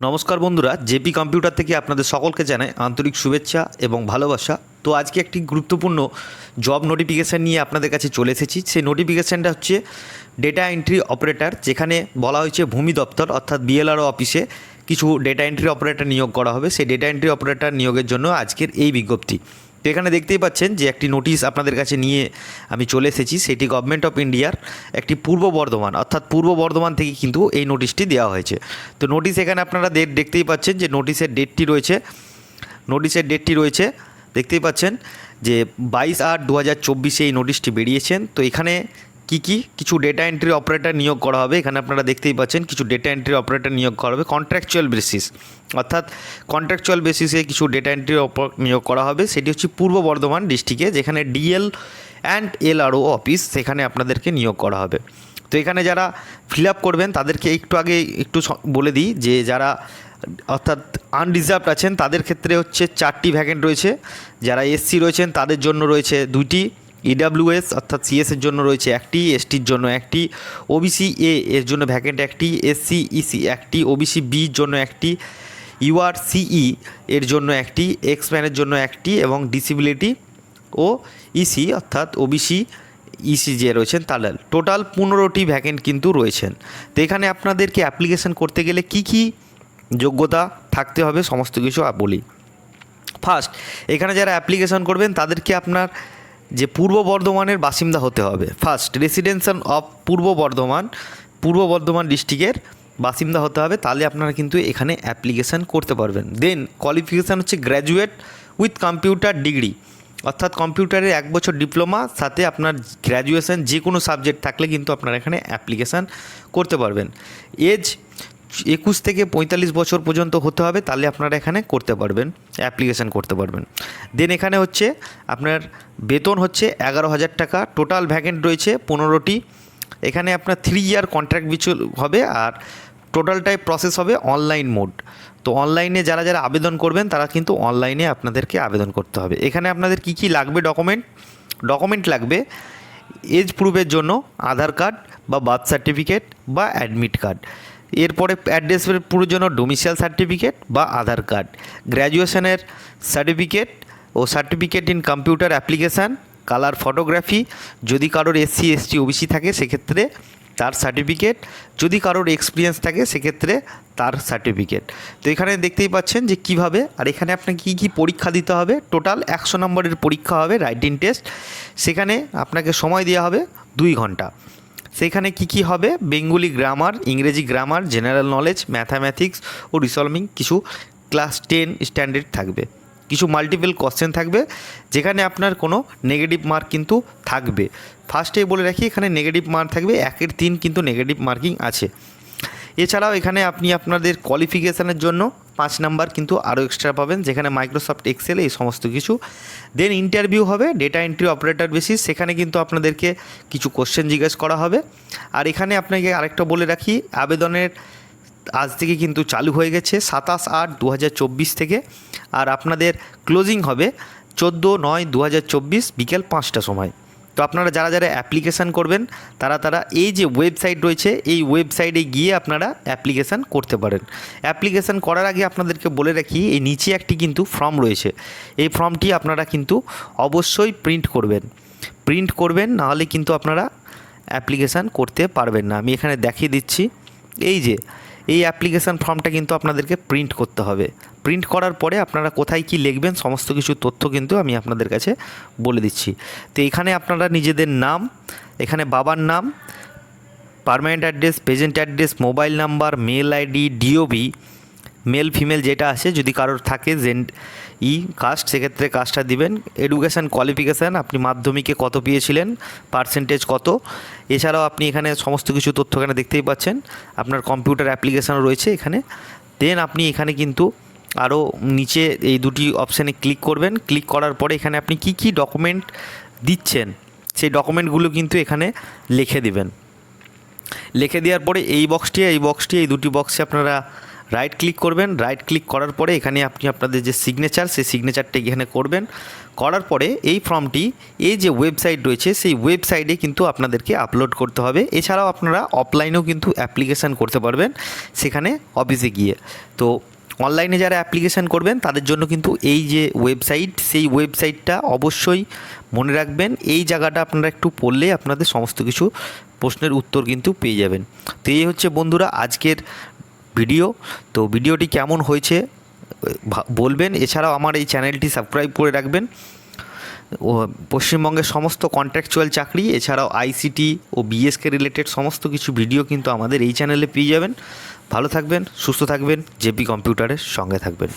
নমস্কার বন্ধুরা, JP computer থেকে আপনাদের সকলকে জানাই আন্তরিক শুভেচ্ছা এবং ভালোবাসা। তো আজকে একটি গুরুত্বপূর্ণ জব নোটিফিকেশান নিয়ে আপনাদের কাছে চলে এসেছি। সেই নোটিফিকেশানটা হচ্ছে ডেটা এন্ট্রি অপারেটর যেখানে বলা হয়েছে ভূমি দপ্তর, অর্থাৎ বিএলআরও অফিসে কিছু ডেটা এন্ট্রি অপারেটর নিয়োগ করা হবে। সেই ডেটা এন্ট্রি অপারেটর নিয়োগের জন্য আজকের এই বিজ্ঞপ্তি। তো এখানে দেখতেই পাচ্ছেন যে একটি নোটিশ আপনাদের কাছে নিয়ে আমি চলে এসেছি। সেটি গভর্নমেন্ট অফ ইন্ডিয়ার একটি পূর্ব বর্ধমান, অর্থাৎ পূর্ব বর্ধমান থেকে কিন্তু এই নোটিশটি দেওয়া হয়েছে। তো নোটিশ এখানে আপনারা দেখতেই পাচ্ছেন যে নোটিশের ডেটটি রয়েছে। নোটিশের ডেটটি রয়েছে, দেখতেই পাচ্ছেন যে বাইশ আট দু হাজার চব্বিশে এই নোটিশটি বেরিয়েছেন। তো এখানে কি কি? কিছু ডেটা এন্ট্রি অপারেটর নিয়োগ করা হবে। এখানে আপনারা দেখতেই পাচ্ছেন, কিছু ডেটা এন্ট্রি অপারেটর নিয়োগ করা হবে কন্ট্রাকচুয়াল বেসিস অর্থাৎ কন্ট্রাকচুয়াল বেসিসে কিছু ডেটা এন্ট্রি নিয়োগ করা হবে। সেটি হচ্ছে পূর্ব বর্ধমান ডিস্ট্রিক্টে যেখানে ডিএল অ্যান্ড এলআরও অফিস সেখানে আপনাদেরকে নিয়োগ করা হবে। তো এখানে যারা ফিল আপ করবেন, তাদেরকে একটু আগে একটু বলে দিই যে যারা, অর্থাৎ আনরিজার্ভড আছেন, তাদের ক্ষেত্রে হচ্ছে চারটি ভ্যাকেন্ট রয়েছে। যারা এসসি রয়েছেন, তাদের জন্য রয়েছে দুইটি। ইডাব্লিউএস অর্থাৎ সিএস এর জন্য রয়েছে একটি এসটির জন্য একটি ওবিসি এ এর জন্য ভ্যাকেন্ট একটি এসসি ইসি একটি ওবিসি বির জন্য একটি ইউআর সিই এর জন্য একটি এক্সম্যানের জন্য একটি এবং ডিসিবিলিটি ও ইসি অর্থাৎ ওবিসি ইসি যে রয়েছেন তাদের টোটাল পনেরোটি ভ্যাকেন্ট কিন্তু রয়েছেন। তো এখানে আপনাদেরকে অ্যাপ্লিকেশন করতে গেলে কি কি যোগ্যতা থাকতে হবে, সমস্ত কিছু বলি। ফার্স্ট এখানে যারা অ্যাপ্লিকেশন করবেন তাদেরকে আপনার যে পূর্ব বর্ধমানের বাসিন্দা হতে হবে। ফার্স্ট রেসিডেন্সিয়াল অফ পূর্ব বর্ধমান পূর্ব বর্ধমান ডিস্ট্রিক্টের বাসিন্দা হতে হবে। তাহলে আপনারা কিন্তু এখানে অ্যাপ্লিকেশান করতে পারবেন। দেন কোয়ালিফিকেশান হচ্ছে গ্র্যাজুয়েট উইথ কম্পিউটার ডিগ্রি অর্থাৎ কম্পিউটারের এক বছর ডিপ্লোমা সাথে আপনার গ্র্যাজুয়েশান যে কোনো সাবজেক্ট থাকলে কিন্তু আপনারা এখানে অ্যাপ্লিকেশান করতে পারবেন। এজ একুশ থেকে পঁয়তাল্লিশ বছর পর্যন্ত হতে হবে, তাহলে আপনারা এখানে করতে পারবেন অ্যাপ্লিকেশান করতে পারবেন। দেন এখানে হচ্ছে আপনার বেতন হচ্ছে এগারো হাজার টাকা টোটাল ভ্যাকেন্ট রয়েছে পনেরোটি। এখানে আপনার থ্রি ইয়ার কন্ট্রাক্ট বিচু হবে আর টোটালটাই প্রসেস হবে অনলাইন মোড তো অনলাইনে যারা যারা আবেদন করবেন, তারা কিন্তু অনলাইনে আপনাদেরকে আবেদন করতে হবে। এখানে আপনাদের কি কি লাগবে ডকুমেন্ট ডকুমেন্ট লাগবে এজ প্রুফের জন্য আধার কার্ড বা বার্থ সার্টিফিকেট বা অ্যাডমিট কার্ড এরপরে অ্যাড্রেস পুরোর জন্য ডোমিসাইল সার্টিফিকেট বা আধার কার্ড গ্র্যাজুয়েশনের certificate O certificate in computer application colour photography যদি কারোর এসসি এসটি ওবিসি থাকে, সেক্ষেত্রে তার সার্টিফিকেট যদি কারোর এক্সপিরিয়েন্স থাকে, সেক্ষেত্রে তার সার্টিফিকেট তো এখানে দেখতেই পাচ্ছেন যে কীভাবে, আর এখানে আপনাকে কী কী পরীক্ষা দিতে হবে। টোটাল একশো নম্বরের পরীক্ষা হবে রাইটিং টেস্ট সেখানে আপনাকে সময় দেওয়া হবে দুই ঘণ্টা। সেখানে কি কি হবে? বেঙ্গলি গ্রামার ইংরেজি গ্রামার জেনারেল নলেজ ম্যাথামেটিক্স ও রিসলভিং কিছু ক্লাস টেন স্ট্যান্ডার্ড থাকবে। কিছু মাল্টিপল কোশ্চেন থাকবে, যেখানে আপনার কোনো নেগেটিভ মার্ক কিন্তু থাকবে। ফার্স্টেই বলে রাখি, এখানে নেগেটিভ মার্ক থাকবে, একের তিন কিন্তু নেগেটিভ মার্কিং আছে। এছাড়াও এখানে আপনি আপনাদের কোয়ালিফিকেশানের জন্য পাঁচ নাম্বার কিন্তু আরও এক্সট্রা পাবেন, যেখানে মাইক্রোসফট এক্সেল এই সমস্ত কিছু। দেন ইন্টারভিউ হবে ডেটা এন্ট্রি অপারেটর বেসিস সেখানে কিন্তু আপনাদেরকে কিছু কোশ্চেন জিজ্ঞেস করা হবে। আর এখানে আপনাকে আরেকটা বলে রাখি, আবেদনের আজ থেকে কিন্তু চালু হয়ে গেছে সাতাশ আট দু থেকে। আর আপনাদের ক্লোজিং হবে চোদ্দ নয় দু বিকেল পাঁচটা সময়। তো আপনারা যারা যারা অ্যাপ্লিকেশান করবেন, তারা তারা এই যে ওয়েবসাইট রয়েছে, এই ওয়েবসাইটে গিয়ে আপনারা অ্যাপ্লিকেশান করতে পারেন। অ্যাপ্লিকেশান করার আগে আপনাদেরকে বলে রাখি, এই নিচে একটি কিন্তু ফর্ম রয়েছে। এই ফর্মটি আপনারা কিন্তু অবশ্যই প্রিন্ট করবেন। প্রিন্ট করবেন নাহলে কিন্তু আপনারা অ্যাপ্লিকেশান করতে পারবেন না। আমি এখানে দেখিয়ে দিচ্ছি। এই যে এই অ্যাপ্লিকেশান ফর্মটা কিন্তু আপনাদেরকে প্রিন্ট করতে হবে। প্রিন্ট করার পরে আপনারা কোথায় কি লিখবেন, সমস্ত কিছু তথ্য কিন্তু আমি আপনাদের কাছে বলে দিচ্ছি। তো এখানে আপনারা নিজেদের নাম, এখানে বাবার নাম permanent address present address mobile number mail ID DOB male female যেটা আছে, যদি কারোর থাকে জেন ই কাস্ট সেক্ষেত্রে কাস্টটা দিবেন। এডুকেশান কোয়ালিফিকেশান আপনি মাধ্যমিকে কত পেয়েছিলেন পার্সেন্টেজ কত? এছাড়াও আপনি এখানে সমস্ত কিছু তথ্য এখানে দেখতেই পাচ্ছেন। আপনার কম্পিউটার অ্যাপ্লিকেশান রয়েছে এখানে। দেন আপনি এখানে কিন্তু আরও নিচে এই দুটি অপশানে ক্লিক করবেন। ক্লিক করার পরে এখানে আপনি কি কি ডকুমেন্ট দিচ্ছেন, সেই ডকুমেন্টগুলো কিন্তু এখানে লিখে দিবেন। লিখে দেওয়ার পরে এই বক্সটি এই বক্সটি এই দুটি বক্সে আপনারা রাইট ক্লিক করবেন রাইট ক্লিক করার পরে এখানে আপনি আপনাদের যে সিগনেচার সেই সিগনেচারটা এখানে করবেন। করার পরে এই ফর্মটি, এই যে ওয়েবসাইট রয়েছে, সেই ওয়েবসাইটে কিন্তু আপনাদেরকে আপলোড করতে হবে। এছাড়াও আপনারা অফলাইনেও কিন্তু অ্যাপ্লিকেশান করতে পারবেন সেখানে অফিসে গিয়ে। তো অনলাইনে যারা অ্যাপ্লিকেশান করবেন, তাদের জন্য কিন্তু এই যে ওয়েবসাইট সেই ওয়েবসাইটটা অবশ্যই মনে রাখবেন, এই জায়গাটা আপনারা একটু পড়লে আপনাদের সমস্ত কিছু প্রশ্নের উত্তর কিন্তু পেয়ে যাবেন। তো এই হচ্ছে বন্ধুরা, আজকের ভিডিও তো ভিডিওটি কেমন হয়েছে বলবেন। এছাড়াও আমার এই চ্যানেলটি সাবস্ক্রাইব করে রাখবেন। ও পশ্চিমবঙ্গের সমস্ত কন্ট্রাকচুয়াল চাকরি, এছাড়াও আইসিটি ও বিএসকে রিলেটেড সমস্ত কিছু ভিডিও কিন্তু আমাদের এই চ্যানেলে পেয়ে যাবেন। ভালো থাকবেন, সুস্থ থাকবেন জেপি কম্পিউটারের সঙ্গে থাকবেন।